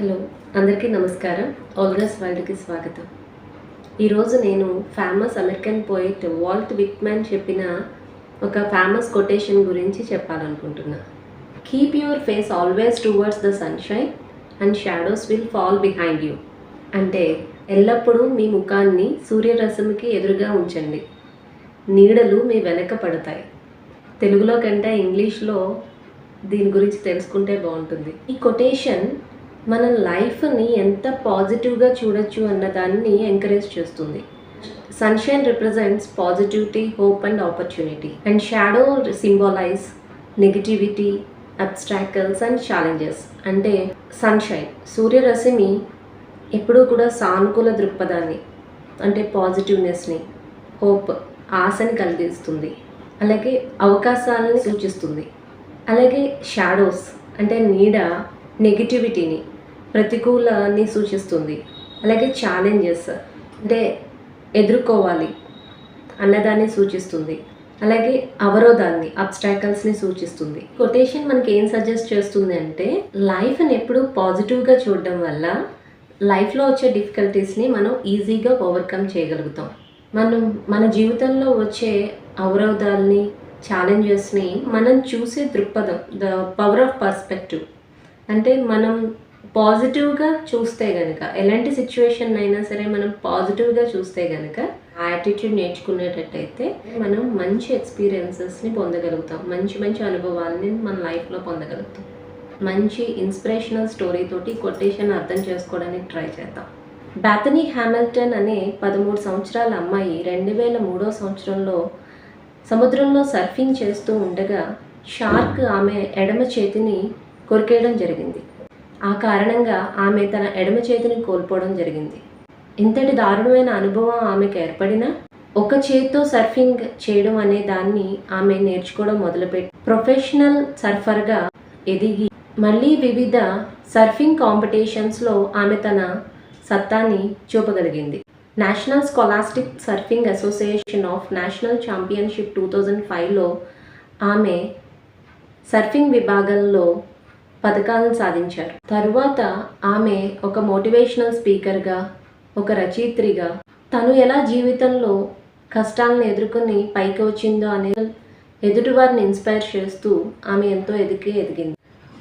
Hello అందరికీ నమస్కారం. ఆల్గస్ వరల్డ్కి స్వాగతం. ఈరోజు నేను famous American poet Walt Whitman చెప్పిన ఒక ఫేమస్ కొటేషన్ గురించి చెప్పాలనుకుంటున్నా. Keep your face always towards the sunshine and shadows will fall behind you అంటే ఎల్లప్పుడూ మీ ముఖాన్ని సూర్యరశ్మికి ఎదురుగా ఉంచండి. నీడలు మీ వెనక పడతాయి. తెలుగులో కంటే ఇంగ్లీష్లో దీని గురించి తెలుసుకుంటే బాగుంటుంది. ఈ కొటేషన్ మన లైఫ్ని ఎంత పాజిటివ్గా చూడొచ్చు అన్న దాన్ని ఎంకరేజ్ చేస్తుంది. Sunshine represents positivity hope and opportunity and shadow symbolise negativity obstacles and challenges అంటే సన్షైన్ సూర్యరశ్మి ఎప్పుడూ కూడా సానుకూల దృక్పథాన్ని అంటే పాజిటివ్నెస్ని హోప్ ఆశని కలిగిస్తుంది. అలాగే అవకాశాలని సూచిస్తుంది. అలాగే షాడోస్ అంటే నీడ నెగిటివిటీని ప్రతికూలాన్ని సూచిస్తుంది. అలాగే ఛాలెంజెస్ అంటే ఎదుర్కోవాలి అన్నదాన్ని సూచిస్తుంది. అలాగే అవరోధాన్ని అబ్స్టాకల్స్ని సూచిస్తుంది. కొటేషన్ మనకి ఏం సజెస్ట్ చేస్తుంది అంటే లైఫ్ని ఎప్పుడు పాజిటివ్గా చూడడం వల్ల లైఫ్లో వచ్చే డిఫికల్టీస్ని మనం ఈజీగా ఓవర్కమ్ చేయగలుగుతాం. మనం మన జీవితంలో వచ్చే అవరోధాలని ఛాలెంజెస్ని మనం చూసే దృక్పథం ద పవర్ ఆఫ్ పర్స్పెక్టివ్ అంటే మనం పాజిటివ్గా చూస్తే కనుక ఎలాంటి సిచ్యువేషన్ అయినా సరే మనం పాజిటివ్గా చూస్తే కనుక ఆ యాటిట్యూడ్ నేర్చుకునేటట్టయితే మనం మంచి ఎక్స్పీరియన్సెస్ని పొందగలుగుతాం. మంచి మంచి అనుభవాలని మన లైఫ్లో పొందగలుగుతాం. మంచి ఇన్స్పిరేషనల్ స్టోరీ తోటి కొటేషన్ అర్థం చేసుకోవడానికి ట్రై చేద్దాం. బ్యాథనీ హ్యామిల్టన్ అనే పదమూడు సంవత్సరాల అమ్మాయి రెండు వేల మూడో సంవత్సరంలో సముద్రంలో సర్ఫింగ్ చేస్తూ ఉండగా షార్క్ ఆమె ఎడమ చేతిని కొరికేయడం జరిగింది. ఆ కారణంగా ఆమె తన ఎడమ చేతిని కోల్పోవడం జరిగింది. ఇంతటి దారుణమైన అనుభవం ఆమెకు ఏర్పడినా ఒక చేత్తో సర్ఫింగ్ చేయడం అనే దాన్ని ఆమె నేర్చుకోవడం మొదలుపెట్టి ప్రొఫెషనల్ సర్ఫర్గా ఎదిగి మళ్ళీ వివిధ సర్ఫింగ్ కాంపిటీషన్స్లో ఆమె తన సత్తాని చూపగలిగింది. National Scholastic Surfing Association of national championship two thousand ఫైవ్లో ఆమె సర్ఫింగ్ విభాగంలో పథకాలను సాధించారు. తరువాత ఆమె ఒక మోటివేషనల్ స్పీకర్గా ఒక రచయిత్రిగా తను ఎలా జీవితంలో కష్టాలను ఎదుర్కొని పైకి వచ్చిందో అనే ఎదుటివారిని ఇన్స్పైర్ చేస్తూ ఆమె ఎంతో ఎదిగి ఎదిగింది.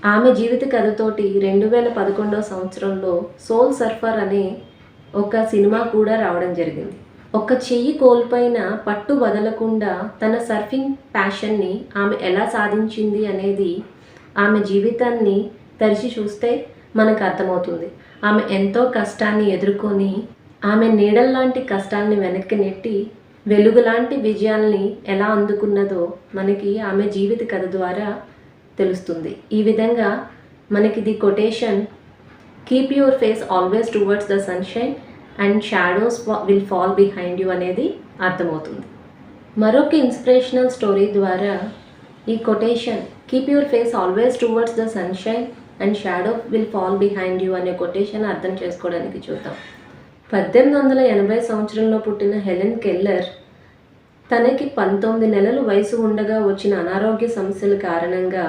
ఆమె జీవిత కథతోటి రెండు వేల పదకొండవ సంవత్సరంలో సోల్ సర్ఫర్ అనే ఒక సినిమా కూడా రావడం జరిగింది. ఒక చెయ్యి కోల్పోయిన పట్టు వదలకుండా తన సర్ఫింగ్ ప్యాషన్ని ఆమె ఎలా సాధించింది అనేది ఆమె జీవితాన్ని తెరిచి చూస్తే మనకు అర్థమవుతుంది. ఆమె ఎంతో కష్టాన్ని ఎదుర్కొని ఆమె నీడల్లాంటి కష్టాలని వెనక్కి నెట్టి వెలుగులాంటి విజయాల్ని ఎలా అందుకున్నదో మనకి ఆమె జీవిత కథ ద్వారా తెలుస్తుంది. ఈ విధంగా మనకి the quotation keep your face always towards the sunshine and shadows will fall behind you అనేది అర్థమవుతుంది. మరొక ఇన్స్పిరేషనల్ స్టోరీ ద్వారా ఈ quotation keep your face always towards the sunshine and shadow will fall behind you అనే quotation అర్థం చేసుకోవడానికి చూద్దాం. పద్దెనిమిది వందల ఎనభై సంవత్సరంలో పుట్టిన హెలెన్ కెల్లర్ తనకి పంతొమ్మిది నెలలు వయసు ఉండగా వచ్చిన అనారోగ్య సమస్యల కారణంగా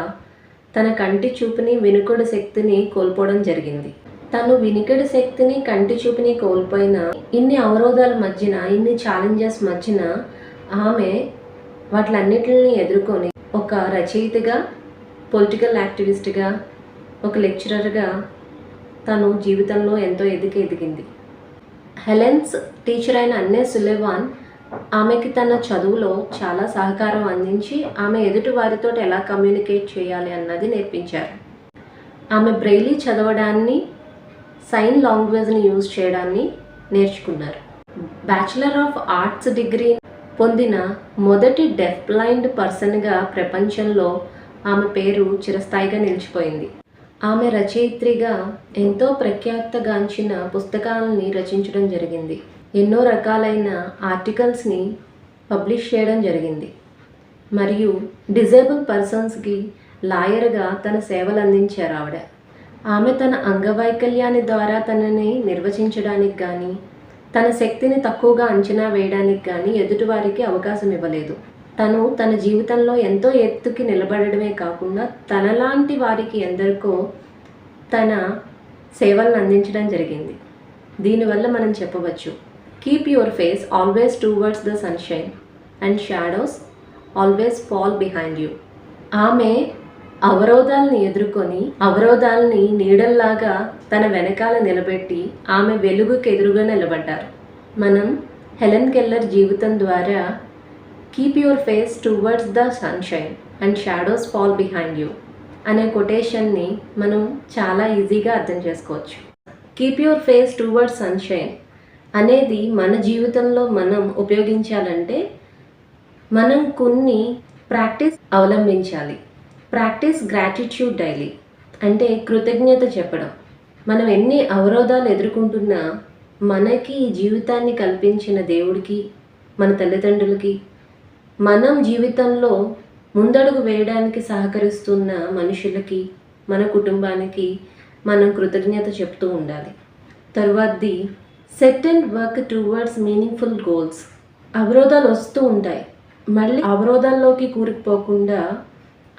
తన కంటి చూపుని వెనుకడు శక్తిని కోల్పోవడం జరిగింది. తను వినికిడి శక్తిని కంటి చూపుని కోల్పోయిన ఇన్ని అవరోధాల మధ్యన ఇన్ని ఛాలెంజెస్ మధ్యన ఆమె వాటిలన్నిటిని ఎదుర్కొని ఒక రచయితగా పొలిటికల్ యాక్టివిస్ట్గా ఒక లెక్చరర్గా తను జీవితంలో ఎంతో ఎదిగ ఎదిగింది. హెలెన్స్ టీచర్ అయిన అన్నే సులేవాన్ ఆమెకి తన చదువులో చాలా సహకారం అందించి ఆమె ఎదుటి వారితో ఎలా కమ్యూనికేట్ చేయాలి అన్నది నేర్పించారు. ఆమె బ్రెయిలీ చదవడాన్ని సైన్ లాంగ్వేజ్ని యూజ్ చేయడాన్ని నేర్చుకున్నారు. బ్యాచిలర్ ఆఫ్ ఆర్ట్స్ డిగ్రీ పొందిన మొదటి డెఫ్ బ్లైండ్ పర్సన్గా ప్రపంచంలో ఆమె పేరు చిరస్థాయిగా నిలిచిపోయింది. ఆమె రచయిత్రిగా ఎంతో ప్రఖ్యాతగాంచిన పుస్తకాలని రచించడం జరిగింది. ఎన్నో రకాలైన ఆర్టికల్స్ని పబ్లిష్ చేయడం జరిగింది. మరియు డిజేబుల్ పర్సన్స్కి లాయర్గా తన సేవలు అందించారు ఆవిడ. ఆమె తన అంగవైకల్యాన్ని ద్వారా తనని నిర్వచించడానికి కానీ తన శక్తిని తక్కువగా అంచనా వేయడానికి కానీ ఎదుటివారికి అవకాశం ఇవ్వలేదు. తను తన జీవితంలో ఎంతో ఎత్తుకి నిలబడడమే కాకుండా తనలాంటి వారికి ఎందరికో తన సేవలను అందించడం జరిగింది. దీనివల్ల మనం చెప్పవచ్చు keep your face always towards the sunshine and shadows always fall behind you ఆమె అవరోధాలను ఎదుర్కొని అవరోధాలని నీడల్లాగా తన వెనకాల నిలబెట్టి ఆమె వెలుగుకు ఎదురుగా నిలబడ్డారు. మనం హెలెన్ కెల్లర్ జీవితం ద్వారా keep your face towards the sunshine and shadows fall behind you అనే కొటేషన్ని మనం చాలా ఈజీగా అర్థం చేసుకోవచ్చు. Keep your face towards sunshine అనేది మన జీవితంలో మనం ఉపయోగించాలంటే మనం కొన్ని ప్రాక్టీస్ అవలంబించాలి. Practise gratitude daily. అంటే కృతజ్ఞత చెప్పడం. మనం ఎన్ని అవరోధాలు ఎదుర్కొంటున్నా మనకి జీవితాన్ని కల్పించిన దేవుడికి మన తల్లిదండ్రులకి మనం జీవితంలో ముందడుగు వేయడానికి సహకరిస్తున్న మనుషులకి మన కుటుంబానికి మనం కృతజ్ఞత చెప్తూ ఉండాలి. తర్వాతది set and work towards meaningful goals అవరోధాలు వస్తూ ఉంటాయి. మళ్ళీ అవరోధాల్లోకి కూరుకుపోకుండా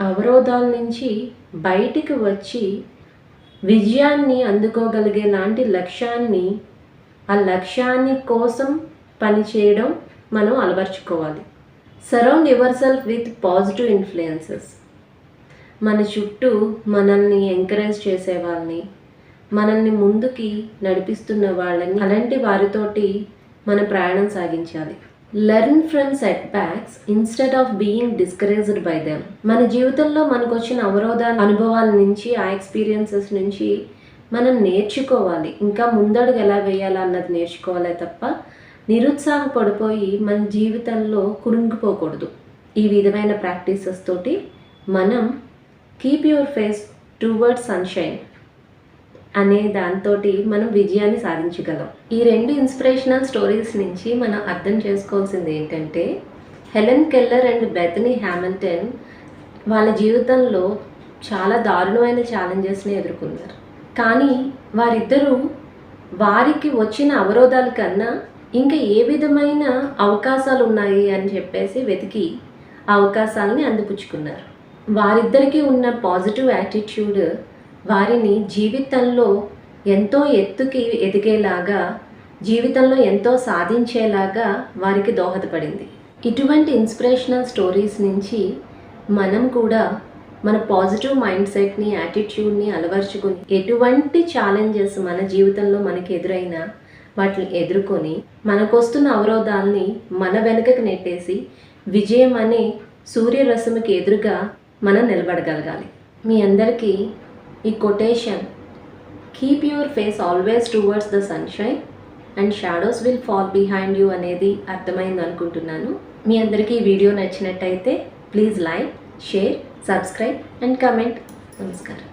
అవరోధాల నుంచి బయటికి వచ్చి విజయాన్ని అందుకోగలిగే లాంటి లక్ష్యాన్ని ఆ లక్ష్యాన్ని కోసం పనిచేయడం మనం అలవర్చుకోవాలి. Surround yourself with positive influences మన చుట్టూ మనల్ని ఎంకరేజ్ చేసే వాళ్ళని మనల్ని ముందుకి నడిపిస్తున్న వాళ్ళని అలాంటి వారితోటి మన ప్రయాణం సాగించాలి. Learn from setbacks instead of being discouraged by them మన జీవితంలో మనకు వచ్చిన అవరోధ అనుభవాల నుంచి ఆ ఎక్స్పీరియన్సెస్ నుంచి మనం నేర్చుకోవాలి. ఇంకా ముందడుగు ఎలా వేయాలా అన్నది నేర్చుకోవాలే తప్ప నిరుత్సాహపడిపోయి మన జీవితంలో కురుంగిపోకూడదు. ఈ విధమైన ప్రాక్టీసెస్ తోటి మనం keep your face towards sunshine అనే దాంతో మనం విజయాన్ని సాధించగలం. ఈ రెండు ఇన్స్పిరేషనల్ స్టోరీస్ నుంచి మనం అర్థం చేసుకోవాల్సింది ఏంటంటే Helen Keller and Bethany Hamilton వాళ్ళ జీవితంలో చాలా దారుణమైన ఛాలెంజెస్ని ఎదుర్కొన్నారు. కానీ వారిద్దరూ వారికి వచ్చిన అవరోధాల కన్నా ఇంకా ఏ విధమైన అవకాశాలు ఉన్నాయి అని చెప్పేసి వెతికి ఆ అవకాశాలని అందిపుచ్చుకున్నారు. వారిద్దరికీ ఉన్న పాజిటివ్ యాటిట్యూడ్ వారిని జీవితంలో ఎంతో ఎత్తుకి ఎదిగేలాగా జీవితంలో ఎంతో సాధించేలాగా వారికి దోహదపడింది. ఇటువంటి ఇన్స్పిరేషనల్ స్టోరీస్ నుంచి మనం కూడా మన పాజిటివ్ మైండ్ సెట్ని యాటిట్యూడ్ని అలవర్చుకుని ఎటువంటి ఛాలెంజెస్ మన జీవితంలో మనకి ఎదురైనా వాటిని ఎదుర్కొని మనకొస్తున్న అవరోధాలని మన వెనుకకు నెట్టేసి విజయం అనే సూర్యరశ్మికి ఎదురుగా మనం నిలబడగలగాలి. మీ అందరికీ ఈ quotation keep your face always towards the sunshine and shadows will fall behind you అనేది అర్థమైంది అనుకుంటున్నాను. మీ అందరికీ ఈ వీడియో నచ్చినట్టయితే please like share subscribe and comment నమస్కారం.